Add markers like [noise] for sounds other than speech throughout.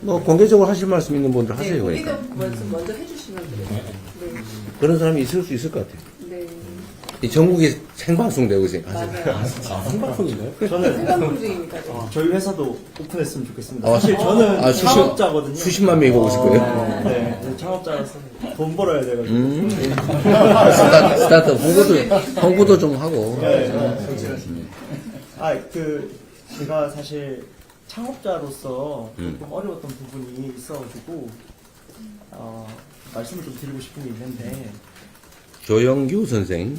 뭐 공개적으로 하실 말씀 있는 분들 네, 하세요 우리도 그러니까. 먼저, 먼저 해주시면 돼요. 네. 그런 사람이 있을 수 있을 것 같아요. 네. 이 전국에 생방송되고 있어요. 맞아요. 생방송인가요? 저는 생방송 중입니다. 지금. 어, 저희 회사도 오픈했으면 좋겠습니다. 어, 사실 저는 아, 수십- 창업자거든요. 수십만 명이 보고 있을 거예요. 어, 네, 네, 창업자라서 돈 벌어야 돼가지고. 음. 스타트, 스타트 홍보도 홍보도 좀 하고. 네, 네. 아, 그 제가 사실 창업자로서 음. 조금 어려웠던 부분이 있어가지고 어, 말씀을 좀 드리고 싶은 게 있는데 조영규 선생.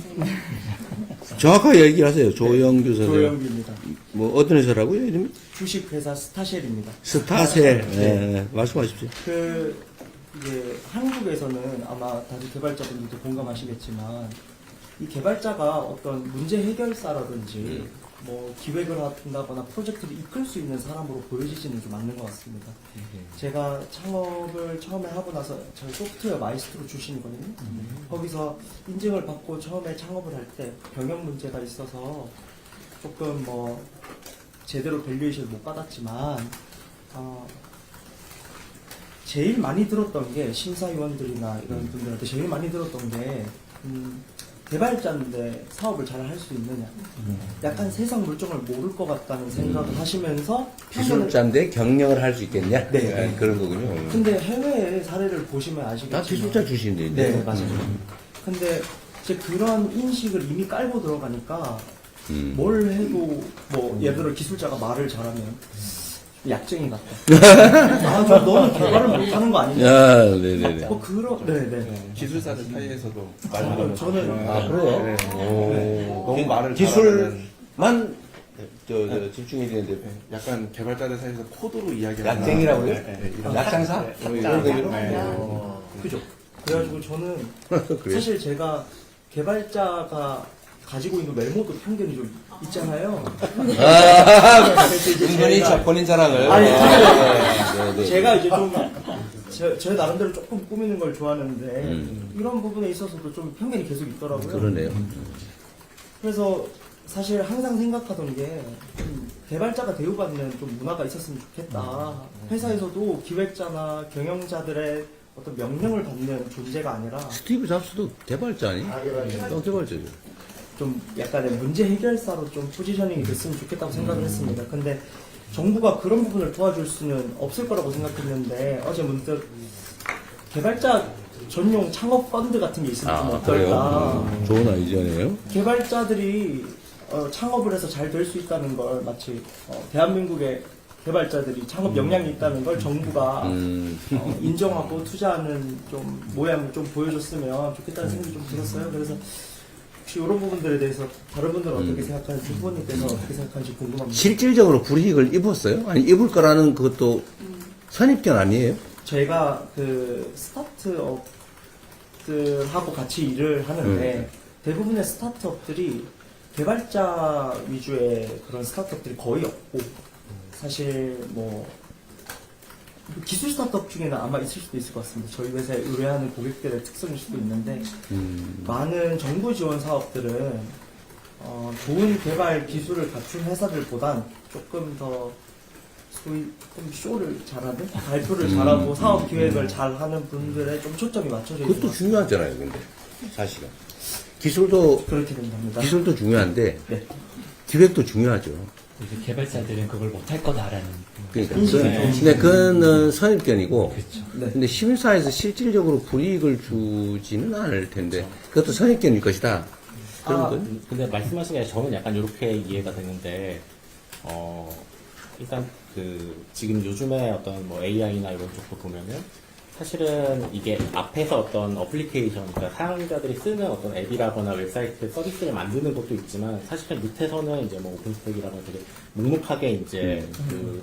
정확하게 얘기하세요. 조영규 선생. 조영기입니다. 뭐 어떤 회사라고요? 이름이? 주식회사 스타쉘입니다. 스타셀. 네. 네. 말씀하십시오. 그 이제 한국에서는 아마 다들 개발자분들도 공감하시겠지만 이 개발자가 어떤 문제 해결사라든지 뭐 기획을 한다거나 프로젝트를 이끌 수 있는 사람으로 보여지지는 좀 않는 것 같습니다. 제가 창업을 처음에 하고 나서 저희 소프트웨어 마이스트로 출신이거든요. 거기서 인증을 받고 처음에 창업을 할 때 병역 문제가 있어서 조금 뭐 제대로 밸류에이션을 못 받았지만 어, 제일 많이 들었던 게 심사위원들이나 이런 분들한테 제일 많이 들었던 게 음, 개발자인데 사업을 잘 할 수 있느냐 약간 세상 물정을 모를 것 같다는 생각을 하시면서 기술자인데 경영을 할 수 있겠냐? 네, 네. 그런 거군요. 근데 해외의 사례를 보시면 다 아시겠지만 기술자 출신인데. 네 맞아요 근데 이제 그런 인식을 이미 깔고 들어가니까 음. 뭘 해도 뭐 예를 들어 기술자가 말을 잘하면 약쟁이 같다 [laughs] 아, 저 너는 개발을 못하는 거 아니냐 아, 네네네. 뭐 그런 네네 기술사들 사이에서도 아, 말을 저는 아, 그래요? 네. 오. 너무 말을 기술만 저, 저 집중이 되는데 약간 개발자들 사이에서 코드로 이야기하는 약쟁이라고요? 네, 네, 이런 약장사? 네, 뭐 약장. 이런 얘기로? 네. 어. 그죠 그래가지고 저는? [laughs] 사실 제가 개발자가 가지고 있는 외모도 편견이 좀 있잖아요 아, 그래서 이제 은근히 제가- 저 본인 자랑을. 아니, 네, 네. 제가 이제 좀, 제, 제 나름대로 조금 꾸미는 걸 좋아하는데, 음. 이런 부분에 있어서도 좀 편견이 계속 있더라고요. 그러네요. 그래서 사실 항상 생각하던 게, 좀 개발자가 대우받는 좀 문화가 있었으면 좋겠다. 회사에서도 기획자나 경영자들의 어떤 명령을 받는 존재가 아니라, 스티브 잡스도 개발자 아니? 또 개발자죠. 좀 약간의 문제 해결사로 좀 포지셔닝이 됐으면 좋겠다고 생각을 했습니다. 근데 정부가 그런 부분을 도와줄 수는 없을 거라고 생각했는데 어제 문득 개발자 전용 창업 펀드 같은 게 있으면 좀 아, 어떨까? 그래요? 음, 좋은 아이디어네요. 개발자들이 어, 창업을 해서 잘 될 수 있다는 걸 마치 어, 대한민국의 개발자들이 창업 역량이 있다는 걸 정부가 음, 어, 인정하고 투자하는 좀 모양을 좀 보여줬으면 좋겠다는 생각이 좀 들었어요. 그래서 혹시 이런 부분들에 대해서 다른 분들은 어떻게 음. 생각하는지 후보님께서 어떻게 생각하는지 궁금합니다. 실질적으로 불이익을 입었어요? 아니, 입을 거라는 그것도 선입견 아니에요? 저희가 그 스타트업들하고 같이 일을 하는데 대부분의 스타트업들이 개발자 위주의 그런 스타트업들이 거의 없고 사실 뭐 기술 스타트업 중에는 아마 있을 수도 있을 것 같습니다. 저희 회사에 의뢰하는 고객들의 특성일 수도 있는데 음, 많은 정부 지원 사업들은 어, 좋은 개발 기술을 갖춘 회사들보단 조금 더 소위 조금 쇼를 잘하는 발표를 잘하고 음, 사업 음, 기획을 잘하는 분들에 좀 초점이 맞춰져 있는 그것도 것 중요하잖아요, 근데. 사실은. 기술도, 같아요. 그렇게 된답니다. 기술도 중요한데, 네. 기획도 중요하죠. 이제 개발자들은 그걸 못할 거다라는 그러니까. 그, 좀- 근데 그거는 선입견이고, 그렇죠. 네. 근데 시민사회에서 실질적으로 불이익을 주지는 않을 텐데, 그것도 선입견일 것이다. 그런 아, 건? 근데 말씀하신 게 저는 약간 이렇게 이해가 되는데 어 일단 그 지금 요즘에 어떤 뭐 AI나 이런 쪽도 보면은 사실은 이게 앞에서 어떤 어플리케이션, 그러니까 사용자들이 쓰는 어떤 앱이라거나 웹사이트 서비스를 만드는 것도 있지만 사실은 밑에서는 이제 뭐 오픈스택이라고 되게 묵묵하게 이제 그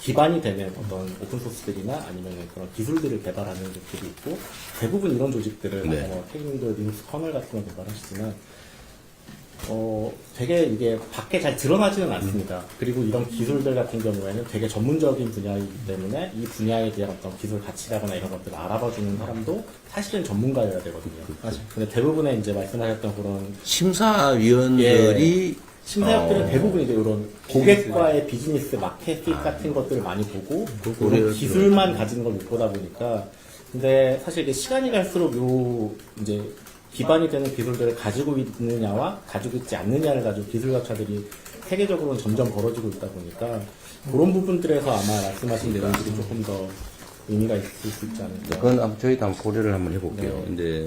기반이 되는 어떤 오픈소스들이나 아니면 그런 기술들을 개발하는 조직들이 있고 대부분 이런 조직들은 네. 뭐 태국인도 링스 커널 같은 걸 개발하시지만 어, 되게 이게 밖에 잘 드러나지는 않습니다. 그리고 이런 기술들 같은 경우에는 되게 전문적인 분야이기 때문에 이 분야에 대한 어떤 기술 가치라거나 이런 것들을 알아봐주는 사람도 사실은 전문가여야 되거든요. 그렇죠. 근데 대부분의 이제 말씀하셨던 그런 심사위원들이 심사역들은 어. 대부분 이제 이런 고객과의 비즈니스 마케팅 같은 것들을 많이 보고 그런 고려해서 기술만 가지는 걸 못 보다 보니까 근데 사실 이게 시간이 갈수록 요 이제 기반이 되는 기술들을 가지고 있느냐와 가지고 있지 않느냐를 가지고 기술학자들이 세계적으로는 점점 벌어지고 있다 보니까 그런 부분들에서 아마 말씀하신 내용들이 조금 더 의미가 있을 수 있지 않을까. 그건 한번 저희도 한번 고려를 한번 해볼게요. 네. 근데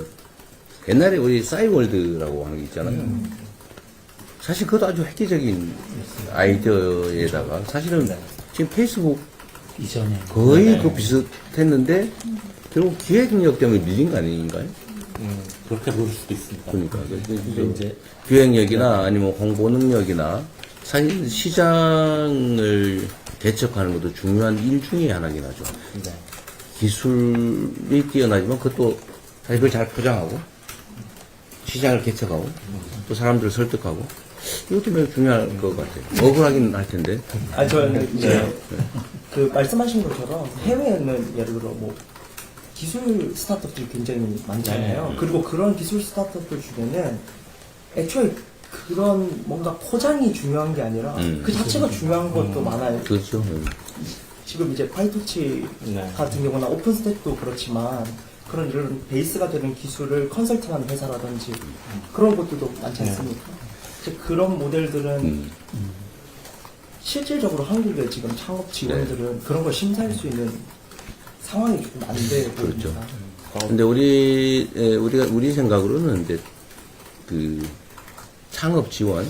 옛날에 우리 싸이월드라고 하는 게 있잖아요. 사실 그것도 아주 획기적인 아이디어에다가 사실은 지금 페이스북 이전에 거의 네. 그 비슷했는데 결국 기획력 때문에 밀린 거 아닌가요? 음, 그렇게 보일 수도 있습니다. 그러니까 근데 이제 기획력이나 아니면 홍보 능력이나 사실 시장을 개척하는 것도 중요한 일 중에 하나긴 하죠. 네. 기술이 뛰어나지만 그것도 사실 그걸 잘 포장하고 시장을 개척하고 또 사람들을 설득하고 이것도 매우 중요할 것 같아요. 억울하긴 할 텐데. 아 저는 이제 그 말씀하신 것처럼 해외에는 예를 들어 뭐 기술 스타트업들이 굉장히 많잖아요. 네. 그리고 그런 기술 스타트업들 중에는 애초에 그런 뭔가 포장이 중요한 게 아니라 음. 그 자체가 중요한 것도 많아요. 그렇죠. 지금 이제 파이토치 네. 같은 경우나 오픈스택도 그렇지만 그런 이런 베이스가 되는 기술을 컨설팅하는 회사라든지 그런 것들도 많지 않습니까? 이제 그런 모델들은 음. 실질적으로 한국의 지금 창업 지원들은 그런 걸 심사할 수 있는 상황이 조금 안돼 그렇죠. 근데 우리 에, 우리가 우리 생각으로는 이제 그 창업 지원, 에,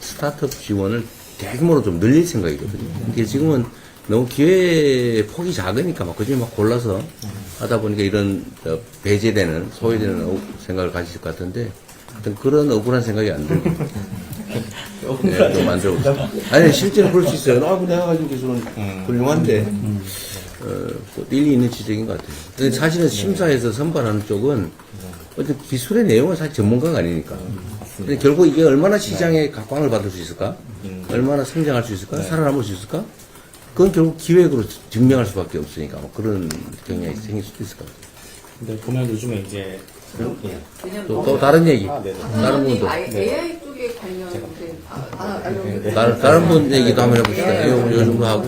스타트업 지원을 대규모로 좀 늘릴 생각이거든요. 이게 지금은 너무 기회 폭이 작으니까 막 그중에 막 골라서 하다 보니까 이런 어, 배제되는 소외되는 어- 생각을 가지실 것 같은데 하여튼 그런 억울한 생각이 안 들고 [laughs] 네, 좀 만들어 보세요. 아니 실제로 볼수 있어요. 아, 내가 가진 기술은 훌륭한데 어, 또 일리 있는 지적인 것 같아요. 근데 사실은 심사에서 선발하는 쪽은 어떤 기술의 내용은 사실 전문가가 아니니까. 근데 결국 이게 얼마나 시장에 각광을 받을 수 있을까? 얼마나 성장할 수 있을까? 살아남을 수 있을까? 그건 결국 기획으로 증명할 수밖에 없으니까 뭐 그런 경향이 생길 수도 있을 것 같아요. 근데 보면 요즘에 이제 예. 또, 또 다른 얘기. 아, 네네. 다른 분도. AI 쪽에 관련된 아, 아, 관련된 다른, 다른 분 얘기도 한번 해봅시다. 요, 요즘도 하고.